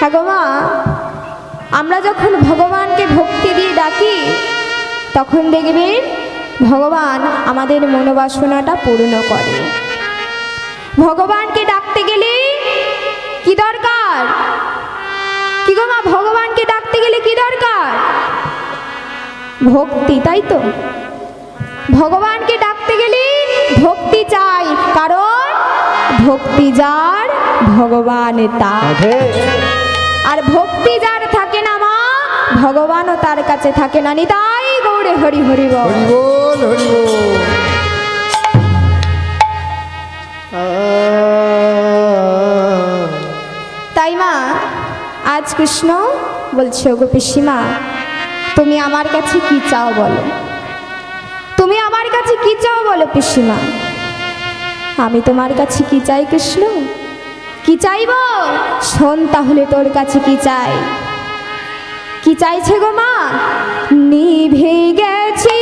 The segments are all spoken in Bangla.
হ্যাঁ গো মা, আমরা যখন ভগবানকে ভক্তি দিয়ে ডাকি, তখন দেখবেন ভগবান আমাদের মনোবাসনাটা পূর্ণ করে। ভগবানকে ডাকতে গেলে কি দরকার? কি গো মা, ভগবানকে ডাকতে গেলে কি দরকার? ভক্তি, তাই তো? ভগবানকে ডাকতে গেলে ভক্তি চাই, কারণ ভক্তি যার, ভগবান রাধে। আর ভক্তি যার থাকে না মা ভগবানও তার কাছে থাকে না। নিতাই গৌরে হরি হরি বল। হরি বল হরি বল। তাই মা আজ কৃষ্ণ বলছে গো পিসিমা তুমি আমার কাছে কি চাও বলো? তুমি আমার কাছে কি চাও বলো পিসিমা? আমি তোমার কাছে কি চাই কৃষ্ণ? কি চাইব? শোন তাহলে তোর কাছে কি চাই? কি চাইছে গো মা? নিভে গেছি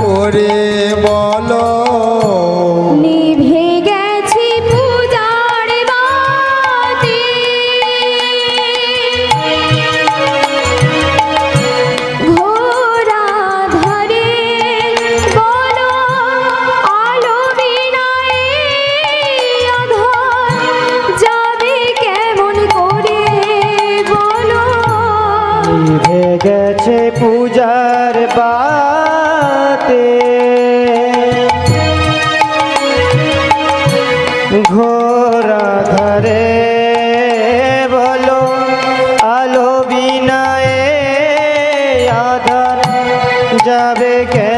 করে বলো।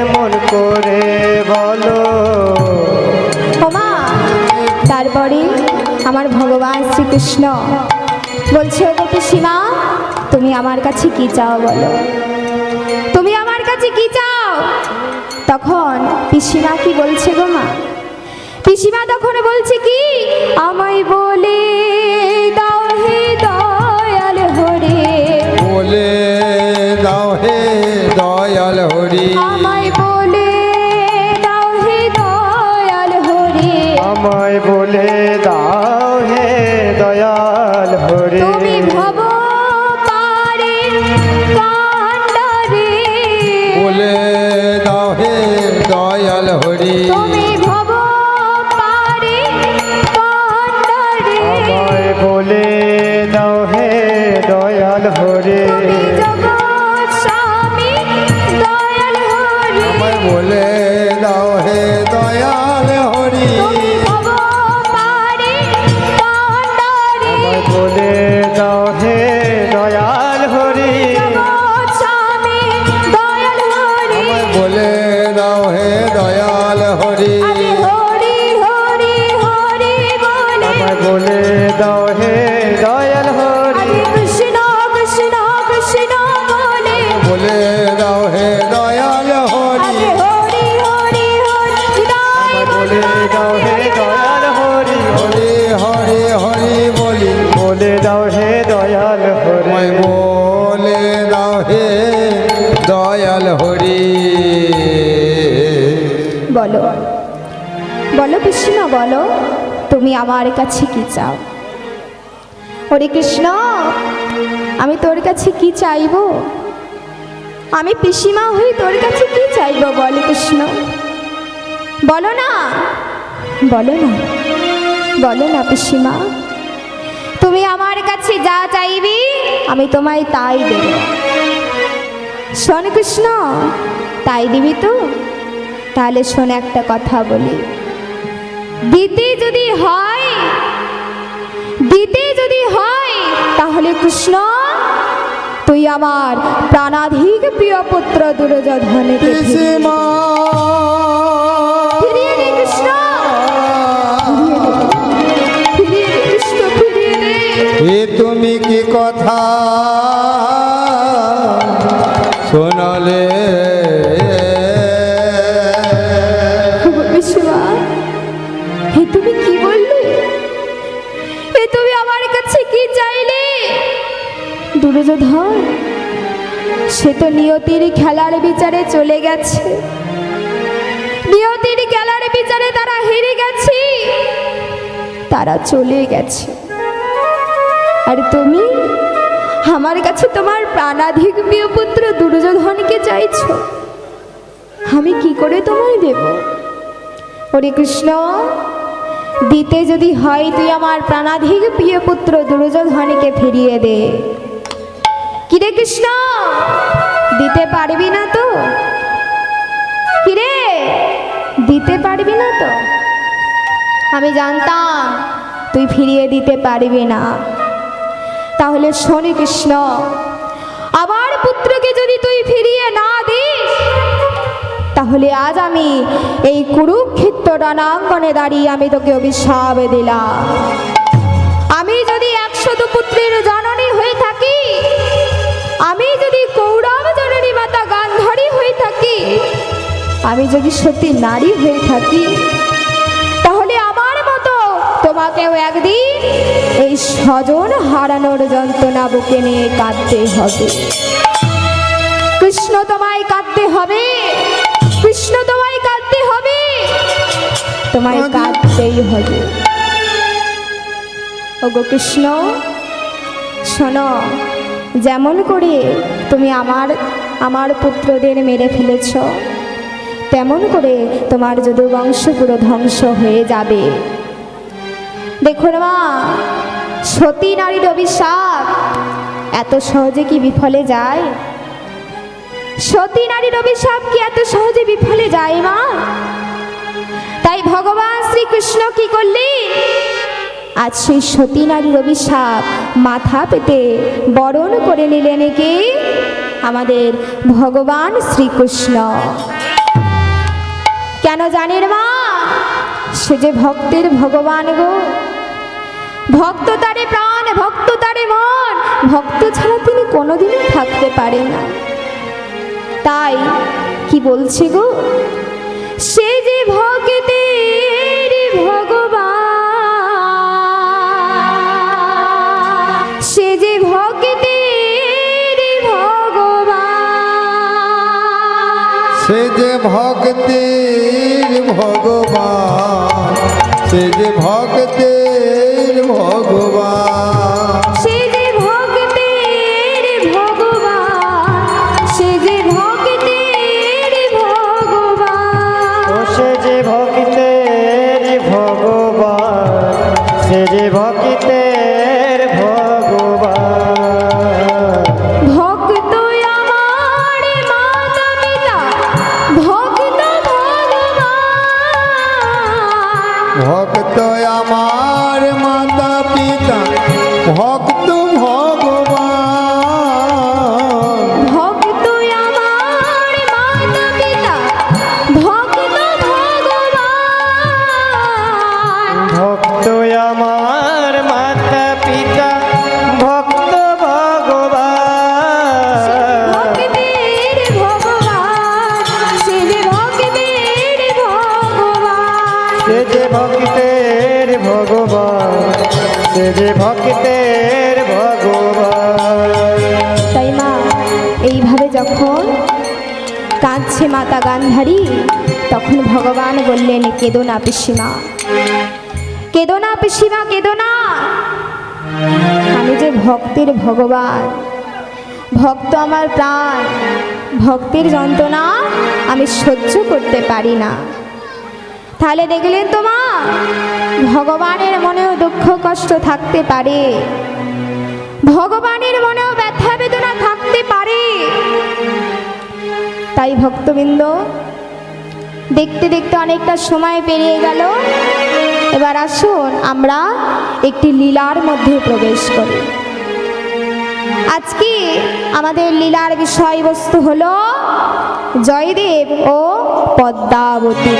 কেমন করে বলো? ওমা তারপরে আমার ভগবান শ্রীকৃষ্ণ বলছে ও পিসিমা তুমি আমার কাছে কি চাও বলো? তুমি আমার কাছে কি চাও? তখন পিসিমা কি বলছে গো মা? পিসিমা তখন বলছে কি? আমায় বলে দাও হে দয়াল হরে। বলে দাও হে দয়াল হরি। হরে বলো। বলো কৃষ্ণ, বলো, তুমি আমার কাছে কি চাও? হরে কৃষ্ণ, আমি তোর কাছে কি চাইব? আমি পিসিমা হই তোর কাছে কি চাইব? বলো কৃষ্ণ। বলো না। বলো না। বলো না পিসিমা। তুমি আমার কাছে যা চাইবি, আমি তোমায় তাই দেব। শোন কৃষ্ণ তাই দিবি তো? তাহলে শোন একটা কথা বলি। দিতে যদি হয় দিতে যদি হয় তাহলে কৃষ্ণ তুই আমার প্রাণাধিক প্রিয় পুত্র দুর্যোধনকে ফিরিয়ে- পিসিমা ফিরিয়ে দে কৃষ্ণ। এ তুমি কি কথা? শোনালে। তুমি কি বললে? হে তুমি আমার কাছে কি চাইলে? দুর্যোধন সে তো নিয়তির খেলার বিচারে চলে গেছে। নিয়তির খেলার বিচারে তারা হেরে গেছে। তারা চলে গেছে। আর তুমি, আমার কাছে তোমার প্রাণাধিক প্রিয় পুত্র দুর্যোধনকে চাইছো? আমি কি করে তোমায় দেব? হরে কৃষ্ণ, দিতে যদি হয় তুই আমার প্রাণাধিক প্রিয় পুত্র দুর্যোধনকে ফিরিয়ে দে। কিরে কৃষ্ণ, দিতে পারবি না তো? কিরে, দিতে পারবি না তো? আমি জানতাম তুই ফিরিয়ে দিতে পারবি না। তাহলে শনি কৃষ্ণ আমার পুত্রকে যদি তুই ফিরিয়ে না দিস, তাহলে আজ আমি এই কুরুক্ষেত্র রণাঙ্গনে দাঁড়িয়ে আমি তোকে অভিশাপ দিলাম। আমি যদি একশত পুত্রের জননী হয়ে থাকি, আমি যদি কৌরব জননী মাতা গান্ধারী হয়ে থাকি, আমি যদি সত্যি নারী হয়ে থাকি, তাহলে আমার মতো তোমাকেও একদিন এই স্বজন হারানোর যন্ত্রণা বুকে নিয়ে কাঁদতে হবে। তোমায় কাঁদতে হবে। কৃষ্ণ তোমায় কাঁদতে হবে। তোমায় কাঁদতেই হবে। ওগো কৃষ্ণ শোনো যেমন করে তুমি আমার আমার পুত্রদের মেরে ফেলেছ তেমন করে তোমার যদু বংশ পুরো ধ্বংস হয়ে যাবে। দেখুন মা সতী নারীর অভিশাপ এত সহজে কি বিফলে যায়? সতী নারীর অভিশাপ কি এত সহজে বিফলে যায়, মা? তাই ভগবান শ্রীকৃষ্ণ কি করলেন আজ সেই সতী নারীর অভিশাপ মাথা পেতে বরণ করে নিলেন কে আমাদের ভগবান শ্রীকৃষ্ণ। কেন জানেন মা? সে যে ভক্তের ভগবান গো। ভক্ত তারে প্রাণ, ভক্ত তারে মন। ভক্ত ছাড়া তিনি কোনোদিনই থাকতে পারে না। তাই কি বলছে গো? সে যে ভক্তের ভগবান, সে যে ভক্তের ভগবান। সে যে ভগবান, সে যে ভক্ত মাতা গান্ধারী। তখন ভগবান বললেন, কেদো না পিসিমা। কেদো না পিসিমা, কেদো আমি যে ভক্তের ভগবান, ভক্ত আমার প্রাণ, ভক্তের যন্ত্রণা আমি সহ্য করতে পারি না। তাহলে দেখলেন তো মা, ভগবানের মনেও দুঃখ, কষ্ট থাকতে পারে। ভগবানের মনেও ব্যথা, বেদনা থাকতে পারে। তাই ভক্তবৃন্দ, দেখতে দেখতে অনেকটা সময় পেরিয়ে গেল। এবার আসুন আমরা একটি লীলার মধ্যে প্রবেশ করি। আজকে আমাদের লীলার বিষয়বস্তু হলো জয়দেব ও পদ্মাবতী।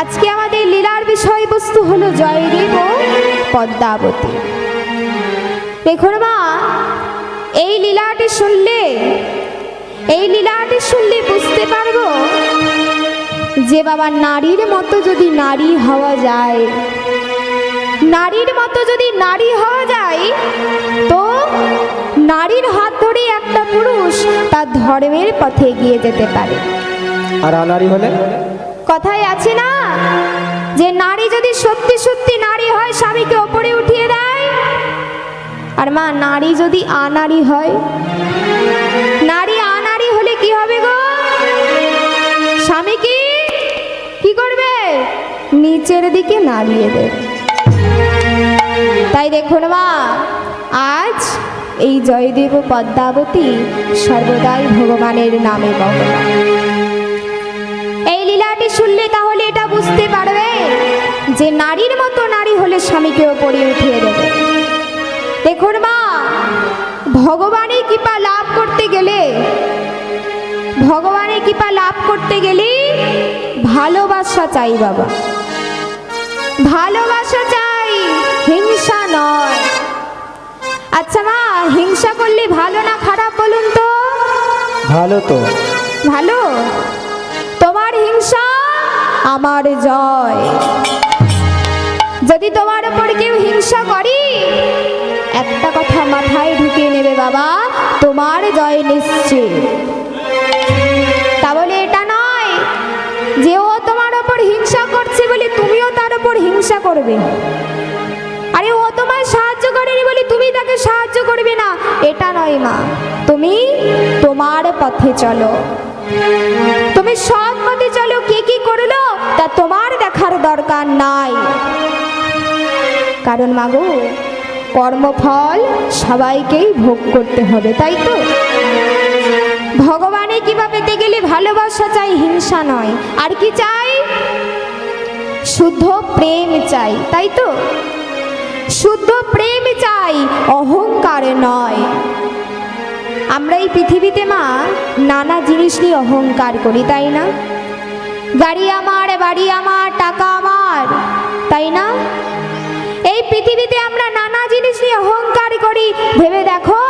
আজকে আমাদের লীলার বিষয়বস্তু হলো জয়দেব ও পদ্মাবতী। দেখুন মা, এই লীলাটি শুনলে এই লীলাটি শুনলে বুঝতে পারব যে বাবা নারীর মতো যদি নারী হওয়া যায়। নারীর মতো যদি নারী হওয়া যায় তো নারীর হাত ধরে একটা পুরুষ তার ধর্মের পথে এগিয়ে যেতে পারে। আর আনারি হলে? কথায় আছে না যে নারী যদি সত্যি সত্যি নারী হয় স্বামীকে ওপরে উঠিয়ে দেয়। আর মা নারী যদি আনারি হয় নারী কি হবে গো? স্বামী কি? কি করবে? নিচের দিকে নামিয়ে দেবে। তাই দেখুন মা, আজ এই জয়দেব পদ্মাবতী সর্বদাই ভগবানের নামে বহমান এই লীলাটি শুনলে তাহলে এটা বুঝতে পারবে যে নারীর মতো নারী হলে স্বামীকে ওপরে উঠিয়ে দেবে। দেখুন মা, ভগবানের কৃপা লাভ ভগবানের কৃপা লাভ করতে গেলে ভালোবাসা চাই বাবা। ভালোবাসা চাই হিংসা নয়। আচ্ছা মা হিংসা করলে ভালো না খারাপ বলুন তো? ভালো তো। ভালো? তোমার হিংসা আমার জয়। যদি তোমার উপর কেউ হিংসা করি একটা কথা মাথায় ঢুকিয়ে নেবে বাবা তোমার জয় নিশ্চিত। তা বলে এটা নয় যে ও তোমার ওপর হিংসা করছে বলে তুমিও তার উপর হিংসা করবে। আরে ও তোমায় সাহায্য করেনি বলে তুমি তাকে সাহায্য করবে না। এটা নয় মা। তুমি তোমার পথে চলো। তুমি সৎ পথে চলো। কে কি করল তা তোমার দেখার দরকার নাই। কারণ মাগো কর্মফল সবাইকেই ভোগ করতে হবে, তাই তো? ভগবানে কিবা পেতে গেলে ভালোবাসা চাই, হিংসা নয়। আর কি চাই? শুদ্ধ প্রেম চাই, তাই তো? শুদ্ধ প্রেম চাই, অহংকার নয়। আমরা এই পৃথিবীতে মা, নানা জিনিস নিয়ে অহংকার করি, তাই না? গাড়ি আমার, বাড়ি আমার, টাকা আমার, তাই না? এই পৃথিবীতে আমরা নানা জিনিস নিয়ে অহংকার করি, ভেবে দেখো?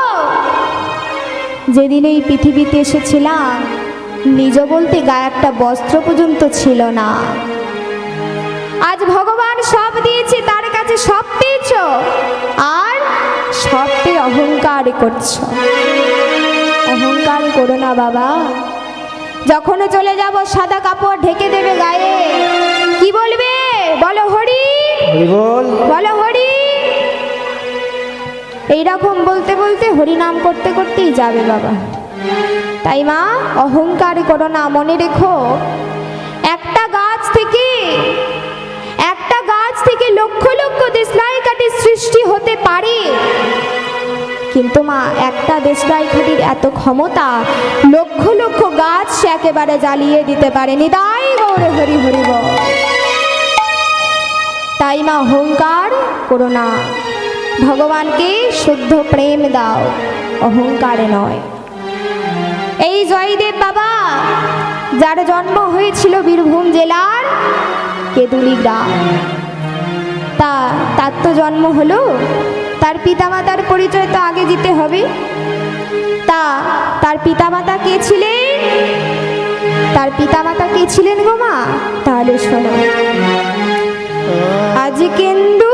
যেদিন এই পৃথিবীতে এসেছিলাম নিজ বলতে গায়ে একটা বস্ত্র পর্যন্ত ছিল না। আজ ভগবান সব দিয়েছে তার কাছে সব পেয়েছ আর সব পেয়ে অহংকার করছ। অহংকার করো না বাবা। যখন চলে যাব সাদা কাপড় ঢেকে দেবে গায়ে। কি বলবে? বলো হরি। বলো হরি। হরি এইরকম বলতে বলতে হরি নাম করতে করতেই যাবে বাবা। তাই মা, অহংকার করো না, মনে রেখো। একটা গাছ থেকে, একটা গাছ থেকে লক্ষ লক্ষ দেশলাই কাঠি সৃষ্টি হতে পারে। কিন্তু মা, একটা দেশলাই কাঠির এত ক্ষমতা, লক্ষ লক্ষ গাছ সে একেবারে জ্বালিয়ে দিতে পারে নিদাই গৌরে হরি হরি বল। তাই মা, অহংকার করো না। ভগবানকে শুদ্ধ প্রেম দাও, অহংকারে নয়। এই জয়দেব বাবা, যার জন্ম হয়েছিল বীরভূম জেলার কেদুলি গ্রাম, তা, তার তো জন্ম হলো, তার পিতামাতার পরিচয় তো আগে দিতে হবে। তা, তার পিতামাতা কে ছিলেন? তার পিতামাতা কে ছিলেন গো তাহলে শোনো। আজ কেন্দু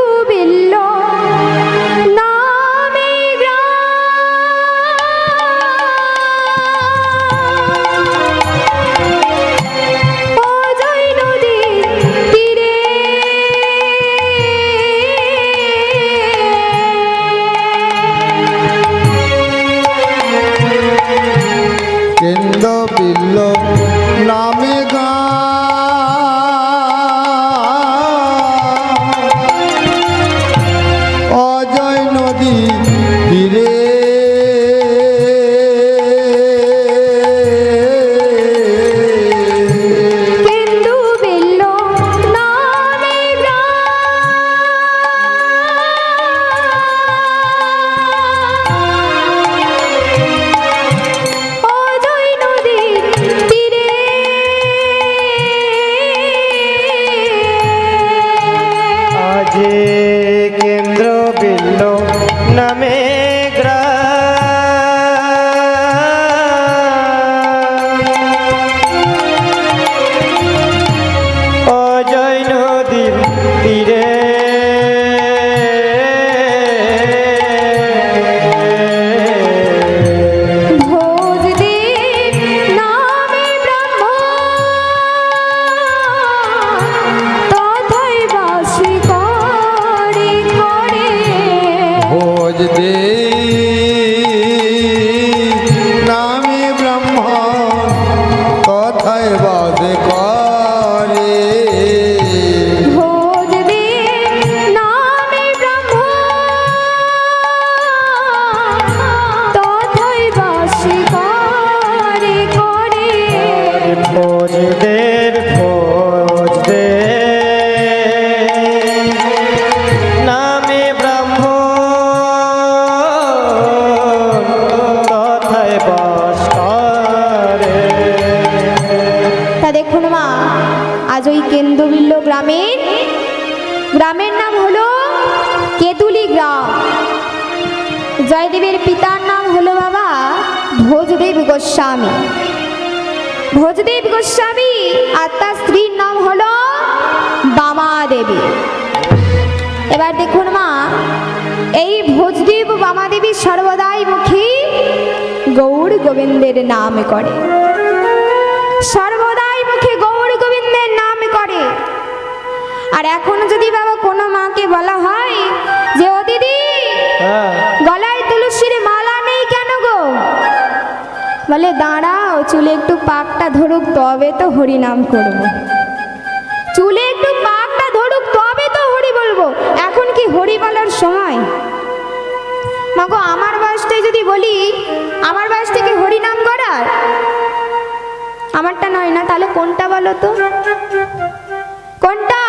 জয়দেবের পিতার নাম হলো বাবা ভোজদেব গোস্বামী। ভোজদেব গোস্বামী আর তার স্ত্রীর নাম হলো বামা দেবী এবার দেখুন মা, এই ভোজদেব বামা দেবী সর্বদাই মুখী গৌর গোবিন্দের নাম করে। সর্বদাই মুখে গৌর গোবিন্দের নাম করে। আর এখন যদি বাবা কোনো মাকে বলা হয় যে, ও দিদি হ্যাঁ গলায় তুলসীর মালা নেই কেন গো বলে, দাঁড়াও, চুলে একটু পাকটা ধরুক, তবে তো হরি নাম করব। চুলে একটু পাকটা ধরুক, তবে তো হরি বলব। এখন কি হরি বলার সময়? মাগো, আমার বয়সটাই যদি বলি, আমার বয়স থেকে হরি নাম করার? আমারটা নয় না, তাহলে কোনটা বলো তো? কোনটা?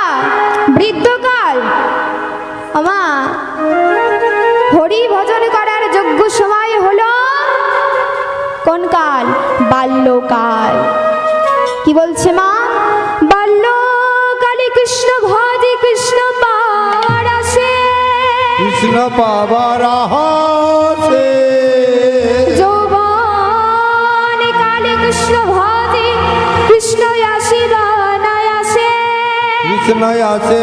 বৃদ্ধকাল বাল্যকাল কি বলছে মা? বাল্যকালে কৃষ্ণ ভজে কৃষ্ণ পাওয়ার আসে। কৃষ্ণ পাবার আহাসে যৌবন কালে কৃষ্ণ ভজে কৃষ্ণ আসে বানায় আসে। কৃষ্ণ আসে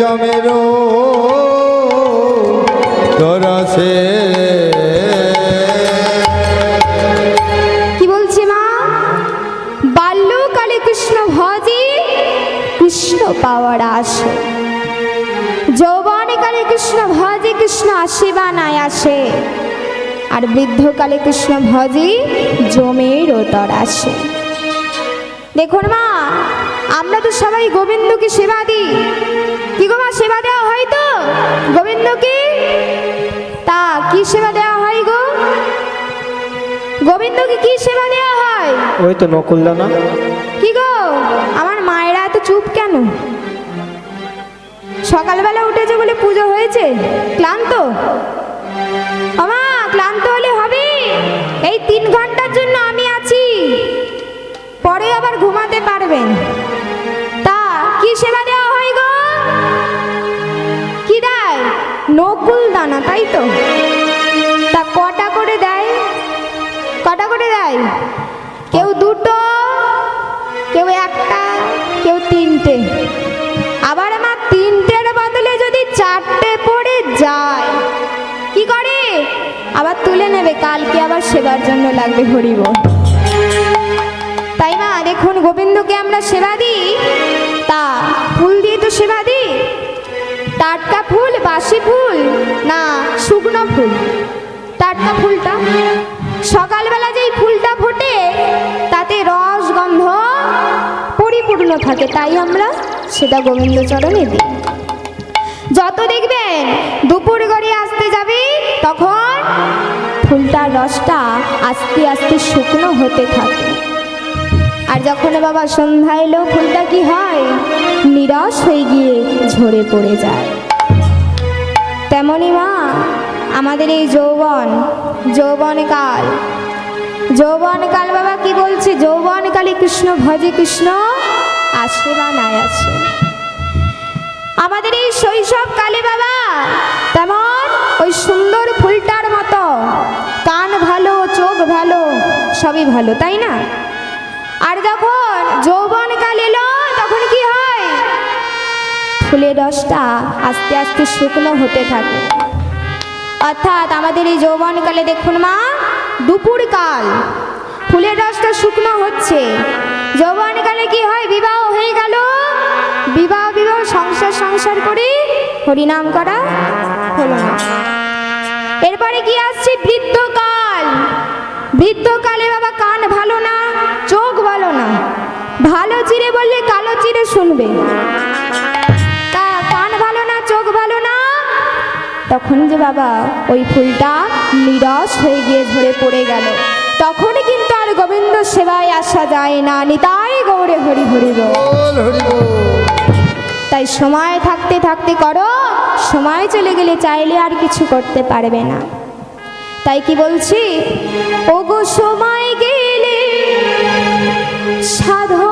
জমের তরসে কি বলছে মা? বাল্যকালে কৃষ্ণ ভজে কৃষ্ণ পাওয়ার আসে যৌবনকালে কৃষ্ণ ভজে কৃষ্ণ আসে বা নাই আসে। আর বৃদ্ধকালে কৃষ্ণ ভজে জমের ওতর আসে দেখুন মা, আমরা তো সবাই গোবিন্দকে সেবা দিই। কি গো মা সেবা দেওয়া হয় তো? গোবিন্দকে তা কি সেবা দেওয়া হয় গো? গোবিন্দকে কি সেবা দেওয়া হয়? ওই তো নকুলদানা। কি গো আমার মায়েরা এত চুপ কেন? সকালবেলা উঠেছে বলে পুজো হয়েছে? ক্লান্ত? আমা ক্লান্ত হলে হবে? এই তিন ঘণ্টার জন্য আমি আছি। পরে আবার ঘুমাতে পারবেন। নকুল দানা, তাই তো? তা কটা করে দেয়? কটা করে দেয়? কেউ দুটো, কেউ একটা, কেউ তিনটে। আবার আমার তিনটের বদলে যদি চারটে পড়ে যায়, কি করে? আবার তুলে নেবে, কালকে আবার সেবার জন্য লাগবে হরিব তাই না দেখুন গোবিন্দকে আমরা সেবা দিই। বাসি ফুল না শুকনো ফুল? টাটকা ফুলটা? সকালবেলা যেই ফুলটা ফোটে, তাতে রস গন্ধ পরিপূর্ণ থাকে, তাই আমরা সেটা গোবিন্দচরণে দিই। যত দেখবেন দুপুর গড়িয়ে আসতে যাবে, তখন ফুলটার রসটা আস্তে আস্তে শুকনো হতে থাকে। আর যখন বাবা সন্ধ্যা এলো, ফুলটা কি হয়? নিরস হয়ে গিয়ে ঝরে পড়ে যায়। তেমনই মা, আমাদের এই যৌবন, যৌবনকাল। যৌবনকাল বাবা কি বলছে? যৌবনকালে কৃষ্ণ, ভজে কৃষ্ণ, আসে বা নাই আসে। আমাদের এই শৈশব কালে বাবা, তেমন ওই সুন্দর ফুলটার মতো, কান ভালো, চোখ ভালো, সবই ভালো, তাই না? আর যখন যৌবনকাল এলো রসটা আস্তে আস্তে শুকনো হতে থাকে। অর্থাৎ আমাদের এই যৌবনকালে দেখুন মা দুপুরকাল ফুলের রসটা শুকনো হচ্ছে। যৌবনকালে কি হয়? বিবাহ হয়ে গেল। বিবাহ বিবাহ, সংসার সংসার করে হরিনাম করা হলো না। এরপরে কি আসছে? বৃদ্ধকাল বৃদ্ধকালে বাবা কান ভালো না, চোখ ভালো না। ভালো চিরে বললে কালো চিরে শুনবে। তখন যে বাবা ওই ফুলটা নিরস হয়ে গিয়ে ঝরে পড়ে গেল। তখন কিন্তু আর গোবিন্দ সেবায় আসা যায় না নিতাই গৌরে হরি হরি তাই সময় থাকতে থাকতে করো সময় চলে গেলে চাইলে আর কিছু করতে পারবে না। তাই কি বলছি? ওগো সময় গেলে সাধন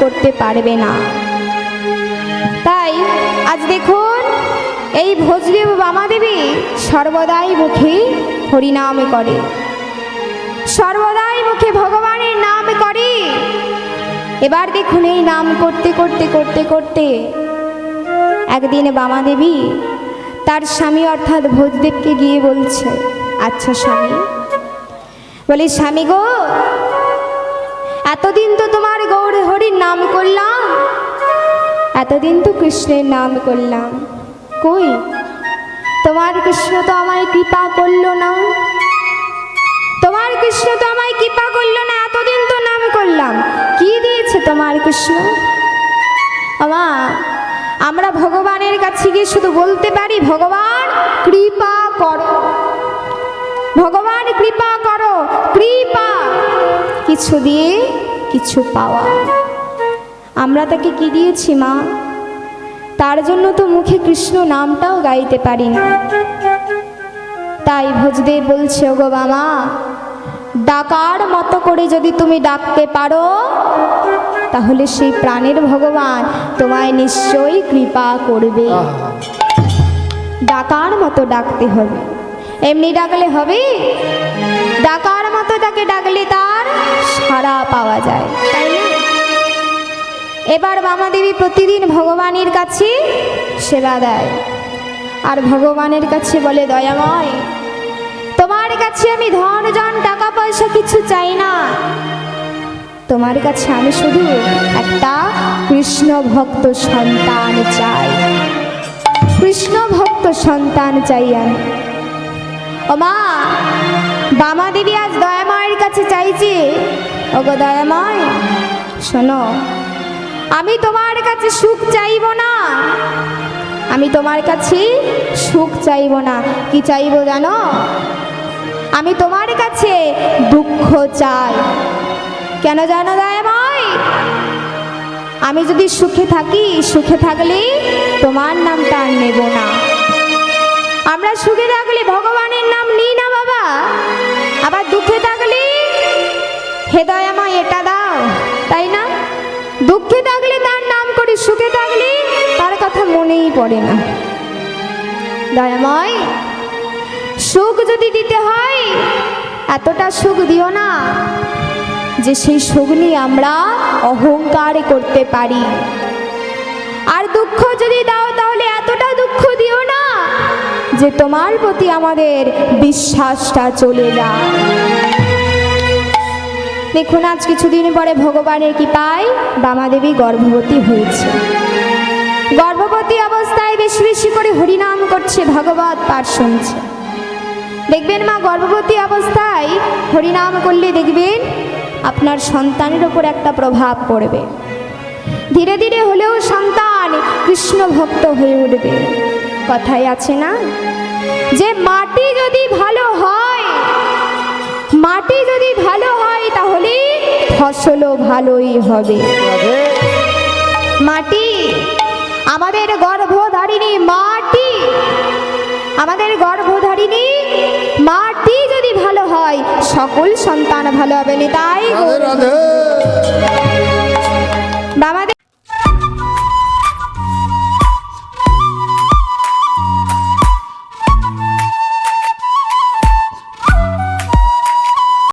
করতে পারবে না। তাই আজ দেখুন, এই ভোজদেব বামাদেবী সর্বদাই মুখে হরিনাম করে। সর্বদাই মুখে ভগবানের নাম করে। এবার দেখুন এই নাম করতে করতে করতে করতে একদিন বামাদেবী তার স্বামী অর্থাৎ ভোজদেবকে গিয়ে বলছে আচ্ছা স্বামী। বলে, স্বামী গো, এতদিন তো তোমার গৌর হরির নাম করলাম? এতদিন তো কৃষ্ণের নাম করলাম। কই? তোমার কৃষ্ণ তো আমায় কৃপা করল না। তোমার কৃষ্ণ তো আমায় কৃপা করল না, এতদিন তো নাম করলাম। কি দিয়েছে তোমার কৃষ্ণ? আমা, আমরা ভগবানের কাছে গিয়ে শুধু বলতে পারি, ভগবান কৃপা করো। ভগবান কৃপা করো, কৃপা। কিছু দিয়ে কিছু পাওয়া। আমরা তাকে কি দিয়েছি মা? তার জন্য তো মুখে কৃষ্ণ নামটাও গাইতে পারি না। তাই ভোজদেব বলছে ওগো বামা ডাকার মতো করে যদি তুমি ডাকতে পারো তাহলে সেই প্রাণের ভগবান তোমায় নিশ্চয়ই কৃপা করবে। ডাকার মতো ডাকতে হবে। এমনি ডাকলে হবে? ডাকার মতো তাকে ডাকলে তার সাড়া পাওয়া যায় তাই না? এবার বামাদেবী প্রতিদিন ভগবানের কাছে সেবা দেয়। আর ভগবানের কাছে বলে, দয়াময়, তোমার কাছে আমি ধন, জন, টাকা, পয়সা কিছু চাই না। তোমার কাছে আমি শুধু একটা কৃষ্ণ ভক্ত সন্তান চাই। কৃষ্ণ ভক্ত সন্তান চাই আমি। ও মা বামা দেবী আজ দয়াময়ের কাছে চাইছে ওগো দয়াময়, শোনো আমি তোমার কাছে সুখ চাইব না। আমি তোমার কাছে সুখ চাইব না। কি চাইব জানো? আমি তোমার কাছে দুঃখ চাই। কেন জানো দয়াময়? আমি যদি সুখে থাকি, সুখে থাকলে তোমার নামটা আর নেব না। আমরা সুখে থাকলে ভগবানের নাম নিই না বাবা। আবার দুঃখে থাকলে হেদয় আমায় এটা দাও, তাই না? দুঃখে থাকলে তার নাম করে সুখে থাকলে তার কথা মনেই পড়ে না। দয়াময়, সুখ যদি দিতে হয়, এতটা সুখ দিও না যে সেই সুখ নিয়ে আমরা অহংকার করতে পারি। আর দুঃখ যদি দাও তাহলে এতটা দুঃখ দিও না যে তোমার প্রতি আমাদের বিশ্বাসটা চলে যায়। দেখুন, আজ কিছুদিন পরে ভগবানের কৃপায় বামাদেবী গর্ভবতী হয়েছে। গর্ভবতী অবস্থায় বেশি বেশি করে হরিনাম করছে ভগবত পাঠ শুনছে। দেখবেন মা, গর্ভবতী অবস্থায় হরিনাম করলে দেখবেন আপনার সন্তানের ওপর একটা প্রভাব পড়বে। ধীরে ধীরে হলেও সন্তান কৃষ্ণ ভক্ত হয়ে উঠবে। কথাই আছে না? যে মাটি যদি ভালো হয় মাটি যদি ভালো হয় তাহলে ফসলও ভালোই হবে। মাটি আমাদের গর্ভধারিণী মাটি আমাদের গর্ভধারিণী মাটি যদি ভালো হয় সকল সন্তান ভালো হবে তাই রাধে